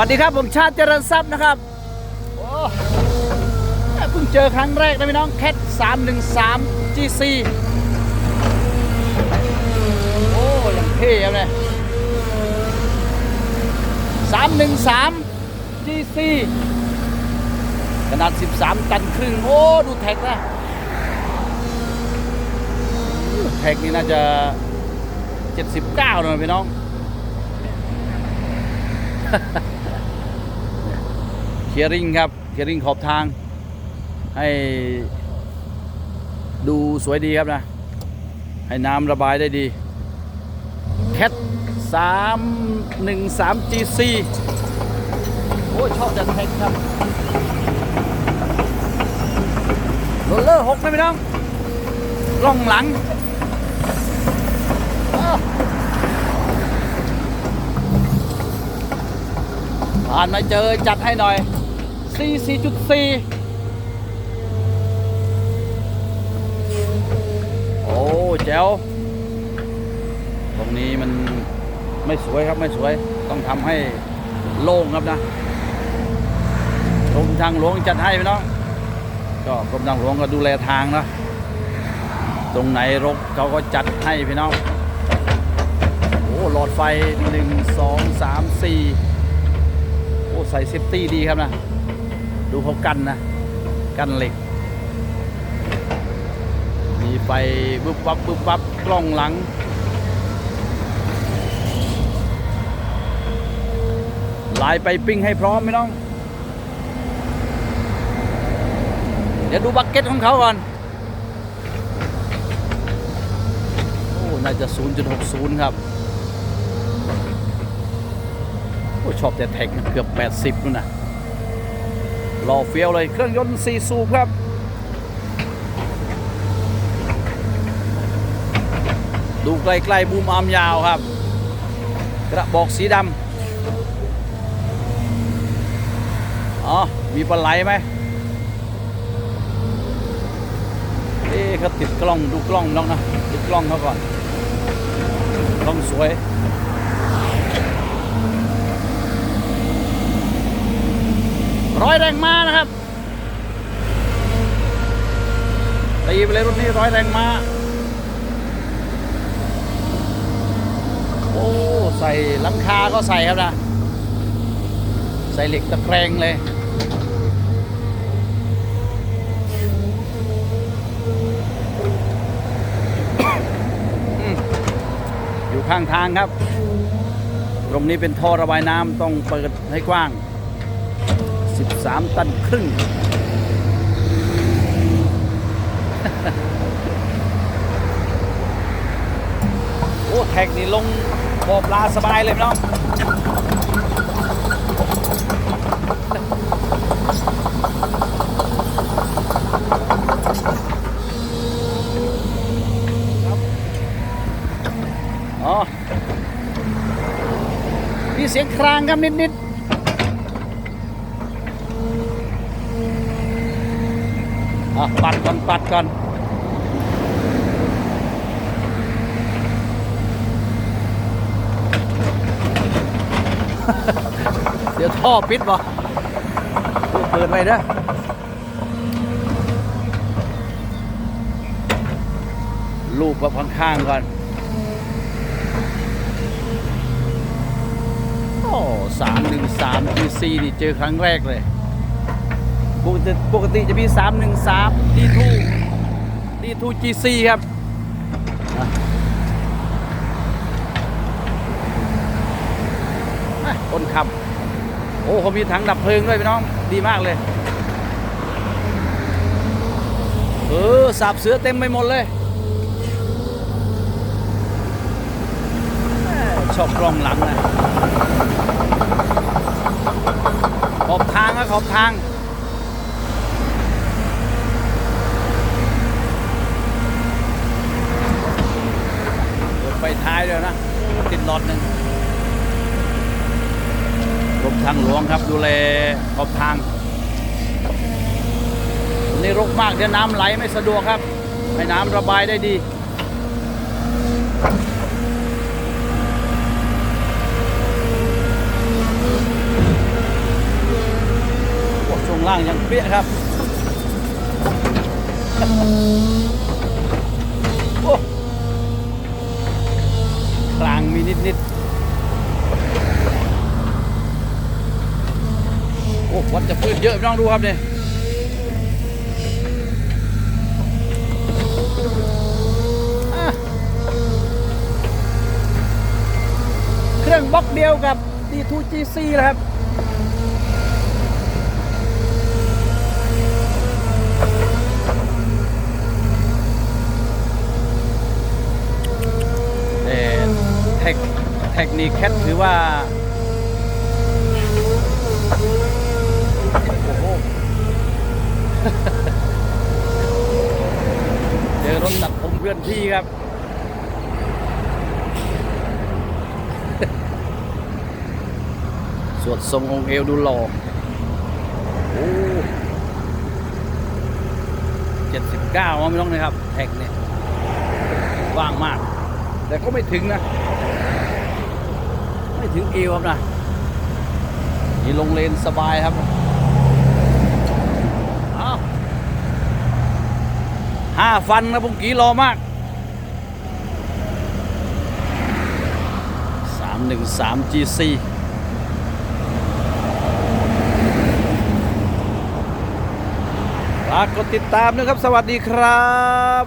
วัสดีครับผมชาติเจริญทรัพย์นะครับโอ้เพิ่งเจอครั้งแรกนะพี่น้องแคท313 GC โอ้ยังเท่ครับเนี่ย313 GC ขนาด 13 ตันครึ่ง โอ้ ดูแท็กนะ แท็กนี่น่าจะ 79นะพี่น้อง ลียริงครับเคลียริงขอบทาง ให้ดูสวยดีครับนะ ให้น้ำระบายได้ดีแคท313 GC โอ้ชอบจัดแท็กครับโรลเลอร์หกนะพี่น้องล่องหลังอ่านมาเจอจัดให้หน่อย C 4.4 โอ้แจ๋วตรงนี้มันไม่สวยครับไม่สวย ต้องทำให้โล่งครับนะกรมทางหลวงจัดให้พี่น้องก็กรมทางหลวงก็ดูแลทางนะตรงไหนรกเขาก็จัดให้พี่น้องโอ้หลอดไฟหนึ่งสองสามสี่โอ้ ใส่เซฟตี้ดีครับนะ ดูเขากันนะ กันเหล็ก มีไฟบึบวับบึบวับกล้องหลัง ลายไปปิ้งให้พร้อมไหมน้อง เดี๋ยวดูบักเก็ตของเขาก่อน โอ้ น่าจะ 0.60 ครับโอ้ชอบแต่แท็กเกือบ 80นู่นนะ รอเฟี้ยวเลยเครื่องยนต์4สูบครับดูใกล้ๆบูมอามยาวครับ กระบอกสีดำอ๋อ มีปลาไหลไหมเอ๊ะเขาติดกล้องดูกล้องน้องนะติดกล้องเขาก่อนกล้องสวย ร้อยแรงม้านะครับตีไปเลยรถนี้ร้อยแรงม้าโอ้ใส่ลังคาก็ใส่ครับนะ ใส่เหล็กตะแกรงเลยอยู่ข้างทางครับ ตรงนี้เป็นท่อระบายน้ำต้องเปิดให้กว้าง 13 ตันครึ่ง โอ้แท็กนี่ลงบ่อปลาสบายเลยพี่น้องอ๋อมีเสียงครางครับนิด อะปัดก่อนปัดก่อนเดี๋ยวท่อปิดบ่เปิดไปเด้อลูกกับข้างๆก่อน โอ้สามหนึ่งสาม GC นี่เจอครั้งแรกเลย ปกติปกติจะมีสามหนึ่งสาม D2 D2 GC ครับคนขับ โอ้เขามีถังดับเพลิงด้วยพี่น้อง ดีมากเลย เออ สาบเสือเต็มไปหมดเลย ชอบกล้องหลังนะ ขอบทางนะขอบทาง เปิดไฟท้ายด้วยนะ ติ ดหลอดหนึ่งกรมทางหลวงครับดูแลขอบทาง นี่รกมากเดี๋ยวน้ำไหลไม่สะดวกครับ ให้น้ำระบายได้ดีช่วงล่างยังเปี้ยครับ นิดนิดโอ้วัดจะพื้นเยอะน้องดูครับเนี่ยเครื่องบล็อกเดียวกับ D2GC นะครับ เอ่อเทคเทคนิคแคทถือว่าโอ้โหเจอรถตัดผมเพื่อนพี่ครับ สวดทรงองค์เอวดูหล่อโอ้เจ็ดสิบเก้าไม่ต้องนะครับ แท็กเนี่ย ว่างมาก แต่ก็ไม่ถึงนะ ไม่ถึงเอวครับนะนี่ลงเลนสบายครับอ้าวห้าฟันนะผมกี่รอมากสามหนึ่งสาม GC ฝากกดติดตามนะครับ สวัสดีครับ